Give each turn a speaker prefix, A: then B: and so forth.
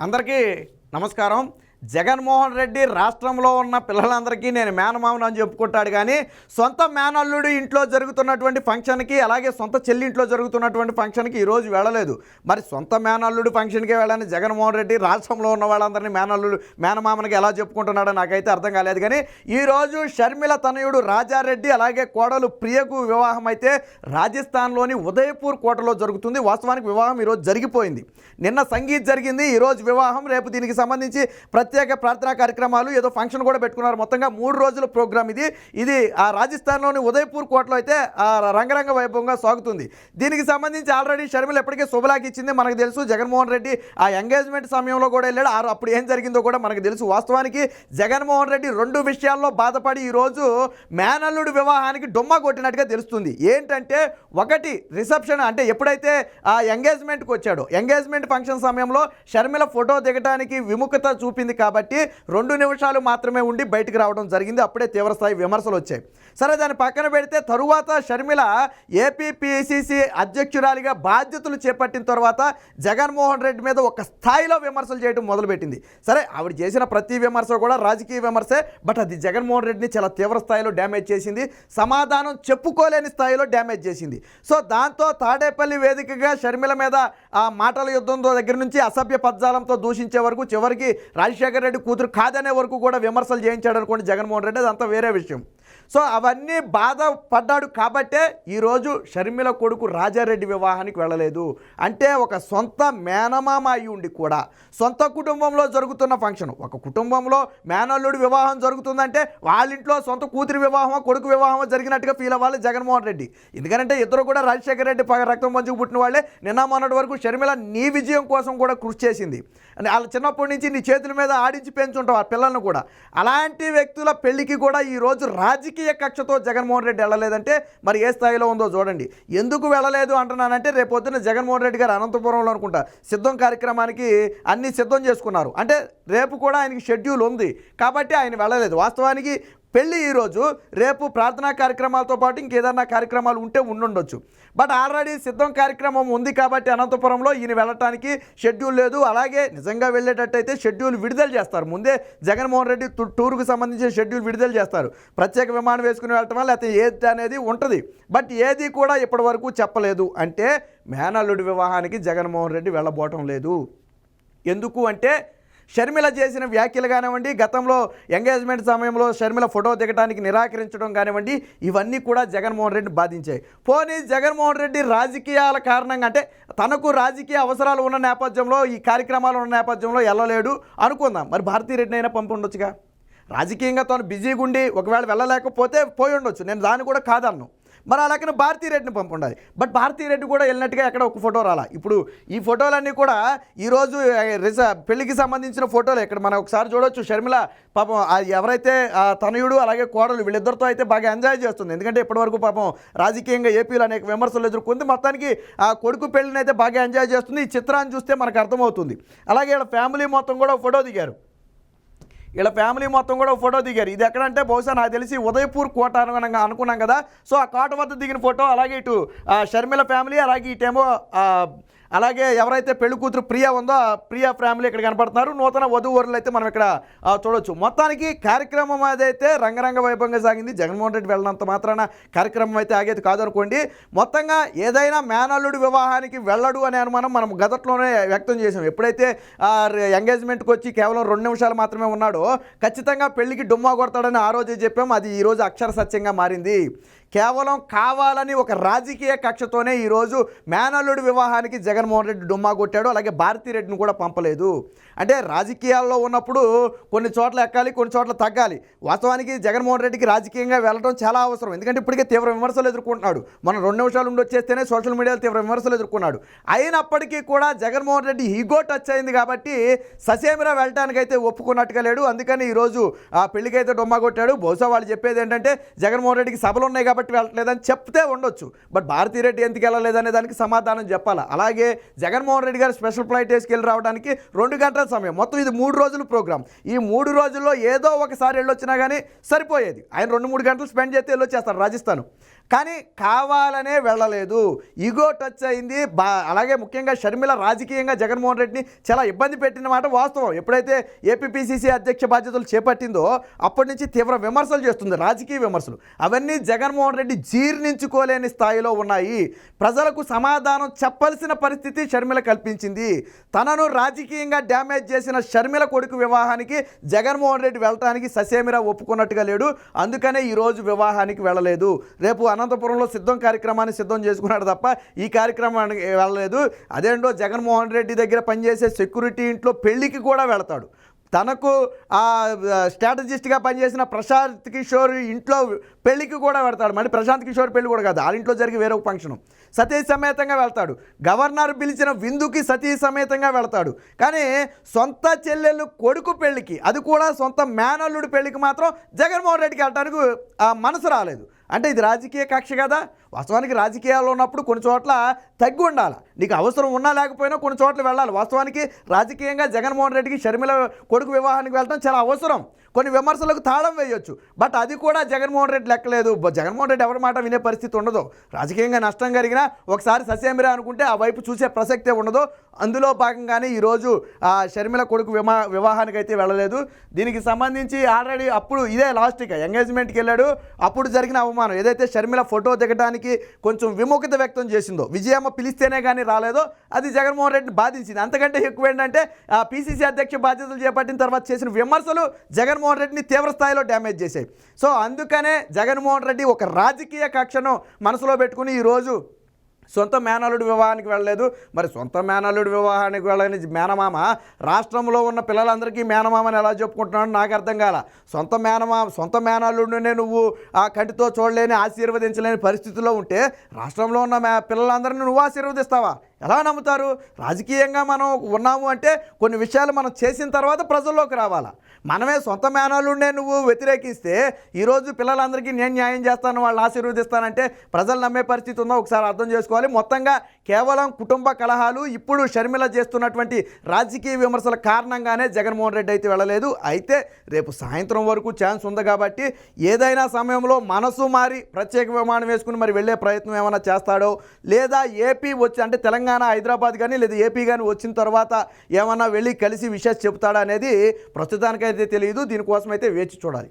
A: అందరికీ నమస్కారం. జగన్మోహన్ రెడ్డి రాష్ట్రంలో ఉన్న పిల్లలందరికీ నేను మేనమామను అని చెప్పుకుంటాడు కానీ సొంత మేనల్లుడు ఇంట్లో జరుగుతున్నటువంటి ఫంక్షన్కి అలాగే సొంత చెల్లి ఇంట్లో జరుగుతున్నటువంటి ఫంక్షన్కి ఈరోజు వెళ్ళలేదు. మరి సొంత మేనల్లుడు ఫంక్షన్కి వెళ్ళని జగన్మోహన్ రెడ్డి రాష్ట్రంలో ఉన్న వాళ్ళందరినీ మేనల్లుడు మేనమామనికి ఎలా చెప్పుకుంటున్నాడో నాకైతే అర్థం కాలేదు. కానీ ఈరోజు షర్మిల తనయుడు రాజారెడ్డి అలాగే కోడలు ప్రియకు వివాహం అయితే రాజస్థాన్లోని ఉదయపూర్ కోటలో జరుగుతుంది. వాస్తవానికి వివాహం ఈరోజు జరిగిపోయింది. నిన్న సంగీత్ జరిగింది. ఈరోజు వివాహం. రేపు దీనికి సంబంధించి ప్రతి ప్రత్యేక ప్రార్థనా కార్యక్రమాలు ఏదో ఫంక్షన్ కూడా పెట్టుకున్నారు. మొత్తంగా మూడు రోజుల ప్రోగ్రామ్ ఇది. ఇది ఆ రాజస్థాన్లోని ఉదయపూర్ కోటలో అయితే రంగరంగ వైభవంగా సాగుతుంది. దీనికి సంబంధించి ఆల్రెడీ షర్మిల ఎప్పటికే శుభలాకి ఇచ్చింది. మనకు తెలుసు జగన్మోహన్ రెడ్డి ఆ ఎంగేజ్మెంట్ సమయంలో కూడా వెళ్ళాడు. అప్పుడు ఏం జరిగిందో కూడా మనకు తెలుసు. వాస్తవానికి జగన్మోహన్ రెడ్డి రెండు విషయాల్లో బాధపడి ఈరోజు మేనల్లుడు వివాహానికి డొమ్మ కొట్టినట్టుగా తెలుస్తుంది. ఏంటంటే ఒకటి రిసెప్షన్ అంటే ఎప్పుడైతే ఆ ఎంగేజ్మెంట్కి వచ్చాడో ఎంగేజ్మెంట్ ఫంక్షన్ సమయంలో షర్మిల ఫోటో దిగడానికి విముఖత చూపింది కాబట్టి రెండు నిమిషాలు మాత్రమే ఉండి బయటకు రావడం జరిగింది. అప్పుడే తీవ్రస్థాయి విమర్శలు వచ్చాయి. సరే దాన్ని పక్కన పెడితే తరువాత షర్మిల ఏపీపీసీసీ అధ్యక్షురాలిగా బాధ్యతలు చేపట్టిన తర్వాత జగన్మోహన్ రెడ్డి మీద ఒక స్థాయిలో విమర్శలు చేయడం మొదలుపెట్టింది. సరే ఆవిడ చేసిన ప్రతి విమర్శ కూడా రాజకీయ విమర్శే బట్ అది జగన్మోహన్ రెడ్డిని చాలా తీవ్ర స్థాయిలో డ్యామేజ్ చేసింది. సమాధానం చెప్పుకోలేని స్థాయిలో డ్యామేజ్ చేసింది. సో దాంతో తాడేపల్లి వేదికగా షర్మిల మీద ఆ మాటల యుద్ధంతో దగ్గర నుంచి అసభ్య పద్జాలంతో దూషించే వరకు చివరికి రాజశేఖర రెడ్డి కూతురు కాదనే వరకు కూడా విమర్శలు చేయించాడు అనుకోండి జగన్మోహన్ రెడ్డి అదంతా వేరే విషయం. సో అవన్నీ బాధపడ్డాడు కాబట్టే ఈరోజు షర్మిల కొడుకు రాజారెడ్డి వివాహానికి వెళ్ళలేదు. అంటే ఒక సొంత మేనమామ అయి ఉండి కూడా సొంత కుటుంబంలో జరుగుతున్న ఫంక్షన్ ఒక కుటుంబంలో మేనల్లుడి వివాహం జరుగుతుందంటే వాళ్ళ ఇంట్లో సొంత కూతురి వివాహమో కొడుకు వివాహమో జరిగినట్టుగా ఫీల్ అవ్వాలి జగన్మోహన్ రెడ్డి. ఎందుకంటే ఇద్దరు కూడా రాజశేఖర రెడ్డి రక్తం పంచుకు పుట్టిన వాళ్ళే. నిన్న మొన్నటి వరకు షర్మిల నీ విజయం కోసం కూడా కృషి చేసింది. వాళ్ళ చిన్నప్పటి నుంచి నీ చేతుల మీద ఆడించి పెంచుంటావు ఆ పిల్లలను కూడా. అలాంటి వ్యక్తుల పెళ్ళికి కూడా ఈరోజు రాజకీయ కక్షతో జగన్మోహన్ రెడ్డి వెళ్ళలేదంటే మరి ఏ స్థాయిలో ఉందో చూడండి. ఎందుకు వెళ్ళలేదు అంటున్నానంటే రేపొద్దున జగన్మోహన్ రెడ్డి గారు అనంతపురంలో అనుకుంటా. సిద్ధం కార్యక్రమానికి అన్ని సిద్ధం చేసుకున్నారు. అంటే రేపు కూడా ఆయనకి షెడ్యూల్ ఉంది. కాబట్టి ఆయన వెళ్ళలేదు. వాస్తవానికి పెళ్ళి ఈరోజు రేపు ప్రార్థనా కార్యక్రమాలతో పాటు ఇంకేదన్నా కార్యక్రమాలు ఉంటే ఉండుండొచ్చు. బట్ ఆల్రెడీ సిద్ధం కార్యక్రమం ఉంది కాబట్టి అనంతపురంలో ఈయన వెళ్ళటానికి షెడ్యూల్ లేదు. అలాగే నిజంగా వెళ్ళేటట్టయితే షెడ్యూల్ విడుదల చేస్తారు. ముందే జగన్మోహన్ రెడ్డి టూర్కు సంబంధించిన షెడ్యూల్ విడుదల చేస్తారు. ప్రత్యేక విమానం వేసుకుని వెళ్ళటం లేకపోతే ఏది అనేది ఉంటుంది. బట్ ఏది కూడా ఇప్పటి వరకు చెప్పలేదు. అంటే మేనల్లుడి వివాహానికి జగన్మోహన్ రెడ్డి వెళ్ళబోవటం లేదు. ఎందుకు అంటే షర్మిల చేసిన వ్యాఖ్యలు కానివ్వండి గతంలో ఎంగేజ్మెంట్ సమయంలో షర్మిల ఫోటో దిగడానికి నిరాకరించడం కానివ్వండి ఇవన్నీ కూడా జగన్మోహన్ రెడ్డి బాధించాయి. పోనీ జగన్మోహన్ రెడ్డి రాజకీయాల కారణంగా అంటే తనకు రాజకీయ అవసరాలు ఉన్న నేపథ్యంలో ఈ కార్యక్రమాలు ఉన్న నేపథ్యంలో వెళ్ళలేడు అనుకుందాం. మరి భారతీ రెడ్డిని అయినా పంపి ఉండొచ్చుగా? రాజకీయంగా తను బిజీగా ఉండి ఒకవేళ వెళ్ళలేకపోతే పోయి ఉండొచ్చు. నేను దాన్ని కూడా కాదన్ను. మరి అలాగే భారతీ రెడ్డిని పంపుండాలి. బట్ భారతీ రెడ్డి కూడా వెళ్ళినట్టుగా ఎక్కడ ఒక ఫోటో రాలా. ఇప్పుడు ఈ ఫోటోలన్నీ కూడా ఈరోజు రిజ పెళ్ళికి సంబంధించిన ఫోటోలు. ఇక్కడ మనం ఒకసారి చూడొచ్చు షర్మిల పాపం ఎవరైతే తనయుడు అలాగే కోడలు వీళ్ళిద్దరితో అయితే బాగా ఎంజాయ్ చేస్తుంది. ఎందుకంటే ఇప్పటివరకు పాపం రాజకీయంగా ఏపీలో అనేక విమర్శలు ఎదుర్కొంది. మొత్తానికి ఆ కొడుకు పెళ్ళిని అయితే బాగా ఎంజాయ్ చేస్తుంది. ఈ చిత్రాన్ని చూస్తే మనకు అర్థమవుతుంది. అలాగే ఇక్కడ ఫ్యామిలీ మొత్తం కూడా ఫోటో దిగారు. వీళ్ళ ఫ్యామిలీ మొత్తం కూడా ఫోటో దిగారు. ఇది ఎక్కడంటే బహుశా నాకు తెలిసి ఉదయపూర్ కోట అనుగుణంగా అనుకున్నాం కదా. సో ఆ కోట వద్ద దిగిన ఫోటో అలాగే ఇటు షర్మిల ఫ్యామిలీ అలాగే ఇటేమో అలాగే ఎవరైతే పెళ్ళి కూతురు ప్రియ ఉందో ప్రియా ప్రియ ఫ్యామిలీ ఇక్కడ కనపడుతున్నారు. నూతన వధువరులు అయితే మనం ఇక్కడ చూడవచ్చు చూడొచ్చు. మొత్తానికి కార్యక్రమం అదైతే రంగరంగ వైభవంగా సాగింది. జగన్మోహన్ రెడ్డి వెళ్ళినంత మాత్రాన కార్యక్రమం అయితే ఆగేది కాదనుకోండి మొత్తంగా ఏదైనా మేనల్లుడి వివాహానికి వెళ్ళడు అనే అనుమానం మనం గతట్లోనే వ్యక్తం చేసాం ఎప్పుడైతే ఎంగేజ్మెంట్కి వచ్చి కేవలం రెండు నిమిషాలు మాత్రమే ఉన్నాడో ఖచ్చితంగా పెళ్ళికి డుమ్మా కొడతాడని ఆ రోజే చెప్పాం. అది ఈరోజు అక్షర సత్యంగా మారింది. కేవలం కావాలని ఒక రాజకీయ కక్షతోనే ఈరోజు మేనల్లుడి వివాహానికి జగన్మోహన్ రెడ్డి డుమ్మా కొట్టాడు అలాగే భారతీ రెడ్డిని కూడా పంపలేదు. అంటే రాజకీయాల్లో ఉన్నప్పుడు కొన్ని చోట్ల ఎక్కాలి కొన్ని చోట్ల తగ్గాలి. వాస్తవానికి జగన్మోహన్ రెడ్డికి రాజకీయంగా వెళ్ళడం చాలా అవసరం. ఎందుకంటే ఇప్పటికే తీవ్ర విమర్శలు ఎదుర్కొంటున్నాడు. మనం రెండు నిమిషాలు ఉండి వచ్చేస్తేనే సోషల్ మీడియాలో తీవ్ర విమర్శలు ఎదుర్కొన్నాడు. అయినప్పటికీ కూడా జగన్మోహన్ రెడ్డి ఈగో టచ్ అయింది కాబట్టి ససేమిరా వెళ్ళటానికైతే ఒప్పుకున్నట్టుగా లేడు. అందుకని ఈరోజు ఆ పెళ్ళికైతే డొమ్మ కొట్టాడు. బహుశా వాళ్ళు చెప్పేది ఏంటంటే జగన్మోహన్ రెడ్డికి సభలు ఉన్నాయి కాబట్టి వెళ్ళట్లేదని చెప్తే ఉండొచ్చు. బట్ భారతీరెడ్డి ఎందుకు వెళ్ళలేదనే దానికి సమాధానం చెప్పాలి? అలాగే జగన్మోహన్ రెడ్డి గారు స్పెషల్ ఫ్లైట్ వేసుకెళ్ళి రావడానికి రెండు గంటల సమయం. మొత్తం ఇది మూడు రోజులు ప్రోగ్రామ్ ఈ మూడు రోజుల్లో ఏదో ఒకసారి వెళ్ళొచ్చినా కానీ సరిపోయేది. ఆయన రెండు మూడు గంటలు స్పెండ్ చేస్తే వెళ్ళొచ్చేస్తారు రాజస్థాన్. కానీ కావాలనే వెళ్ళలేదు. ఈగో టచ్ అయింది. బా అలాగే ముఖ్యంగా షర్మిల రాజకీయంగా జగన్మోహన్ రెడ్డిని చాలా ఇబ్బంది పెట్టిన మాట వాస్తవం. ఎప్పుడైతే ఏపీపీసీసీ అధ్యక్ష బాధ్యతలు చేపట్టిందో అప్పటి నుంచి తీవ్ర విమర్శలు చేస్తుంది రాజకీయ విమర్శలు. అవన్నీ జగన్మోహన్ రెడ్డి జీర్ణించుకోలేని స్థాయిలో ఉన్నాయి. ప్రజలకు సమాధానం చెప్పాల్సిన పరిస్థితి షర్మిల కల్పించింది. తనను రాజకీయంగా డ్యామేజ్ చేసిన షర్మిల కొడుకు వివాహానికి జగన్మోహన్ రెడ్డి వెళ్ళటానికి ససేమిరా ఒప్పుకున్నట్టుగా లేడు. అందుకనే ఈరోజు వివాహానికి వెళ్ళలేదు. రేపు అనంతపురంలో సిద్ధం కార్యక్రమాన్ని సిద్ధం చేసుకున్నాడు తప్ప ఈ కార్యక్రమానికి వెళ్ళలేదు. అదేంటో జగన్మోహన్ రెడ్డి దగ్గర పనిచేసే సెక్యూరిటీ ఇంట్లో పెళ్ళికి కూడా వెళతాడు. తనకు ఆ స్ట్రాటజిస్ట్గా పనిచేసిన ప్రశాంత్ కిషోర్ ఇంట్లో పెళ్ళికి కూడా వెళ్తాడు. మళ్ళీ ప్రశాంత్ కిషోర్ పెళ్ళి కూడా కాదు వాళ్ళ ఇంట్లో జరిగే వేరొక ఫంక్షన్. సతీ సమేతంగా వెళ్తాడు. గవర్నర్ పిలిచిన విందుకి సతీ సమేతంగా వెళ్తాడు. కానీ సొంత చెల్లెళ్ళు కొడుకు పెళ్ళికి అది కూడా సొంత మేనల్లుడి పెళ్ళికి మాత్రం జగన్మోహన్ రెడ్డికి వెళ్ళడానికి ఆ మనసు రాలేదు. అంటే ఇది రాజకీయ కక్ష కదా? వాస్తవానికి రాజకీయాల్లో ఉన్నప్పుడు కొన్ని చోట్ల తగ్గి ఉండాలి. నీకు అవసరం ఉన్నా లేకపోయినా కొన్ని చోట్ల వెళ్ళాలి. వాస్తవానికి రాజకీయంగా జగన్మోహన్ రెడ్డికి షర్మిల కొడుకు వివాహానికి వెళ్ళడం చాలా అవసరం. కొన్ని విమర్శలకు తాళం వేయొచ్చు. బట్ అది కూడా జగన్మోహన్ రెడ్డి లెక్కలేదు. జగన్మోహన్ రెడ్డి ఎవరి మాట వినే పరిస్థితి ఉండదు. రాజకీయంగా నష్టం కలిగినా ఒకసారి ససేమిరా అనుకుంటే ఆ వైపు చూసే ప్రసక్తే ఉండదు. అందులో భాగంగానే ఈరోజు ఆ షర్మిల కొడుకు విమా వివాహానికి అయితే వెళ్ళలేదు. దీనికి సంబంధించి ఆల్రెడీ అప్పుడు ఇదే లాస్ట్ ఇక ఎంగేజ్మెంట్కి వెళ్ళాడు. అప్పుడు జరిగిన అవమానం. ఏదైతే షర్మిల ఫోటో దిగడానికి కొంచెం విముఖత వ్యక్తం చేసిందో విజయమ్మ పిలిస్తేనే కానీ రాలేదో అది జగన్మోహన్ రెడ్డిని బాధించింది. అంతకంటే ఎక్కువ ఏంటంటే ఆ పీసీసీ అధ్యక్ష బాధ్యతలు చేపట్టిన తర్వాత చేసిన విమర్శలు జగన్మోహన్ రెడ్డిని తీవ్ర స్థాయిలో డ్యామేజ్ చేశాయి. సో అందుకనే జగన్మోహన్ రెడ్డి ఒక రాజకీయ కక్షను మనసులో పెట్టుకుని ఈరోజు సొంత మేనల్లుడి వివాహానికి వెళ్ళలేదు. మరి సొంత మేనల్లుడి వివాహానికి వెళ్ళని మేనమామ రాష్ట్రంలో ఉన్న పిల్లలందరికీ మేనమామని ఎలా చెప్పుకుంటున్నాడు నాకు అర్థం కాల. సొంత మేనమామ సొంత మేనల్లుడినే నువ్వు ఆ కంటితో చూడలేని ఆశీర్వదించలేని పరిస్థితిలో ఉంటే రాష్ట్రంలో ఉన్న మే పిల్లలందరినీ నువ్వు ఆశీర్వదిస్తావా? ఎలా నమ్ముతారు? రాజకీయంగా మనం ఉన్నాము అంటే కొన్ని విషయాలు మనం చేసిన తర్వాత ప్రజల్లోకి రావాలా? మనమే సొంత మేనలుండే నువ్వు వ్యతిరేకిస్తే ఈరోజు పిల్లలందరికీ నేను న్యాయం చేస్తాను వాళ్ళని ఆశీర్వదిస్తానంటే ప్రజలు నమ్మే పరిస్థితి ఉందో? ఒకసారి అర్థం చేసుకోవాలి. మొత్తంగా కేవలం కుటుంబ కలహాలు ఇప్పుడు షర్మిల చేస్తున్నటువంటి రాజకీయ విమర్శల కారణంగానే జగన్మోహన్ రెడ్డి అయితే వెళ్ళలేదు. అయితే రేపు సాయంత్రం వరకు ఛాన్స్ ఉంది కాబట్టి ఏదైనా సమయంలో మనసు మారి ప్రత్యేక విమానం వేసుకుని మరి వెళ్ళే ప్రయత్నం ఏమైనా చేస్తాడో లేదా ఏపీ వచ్చి అంటే తెలంగాణ హైదరాబాద్ కానీ లేదా ఏపీ కానీ వచ్చిన తర్వాత ఏమన్నా వెళ్ళి కలిసి విషయాలు చెబుతాడా అనేది ప్రస్తుతానికైతే తెలియదు. దీనికోసం అయితే వేచి చూడాలి.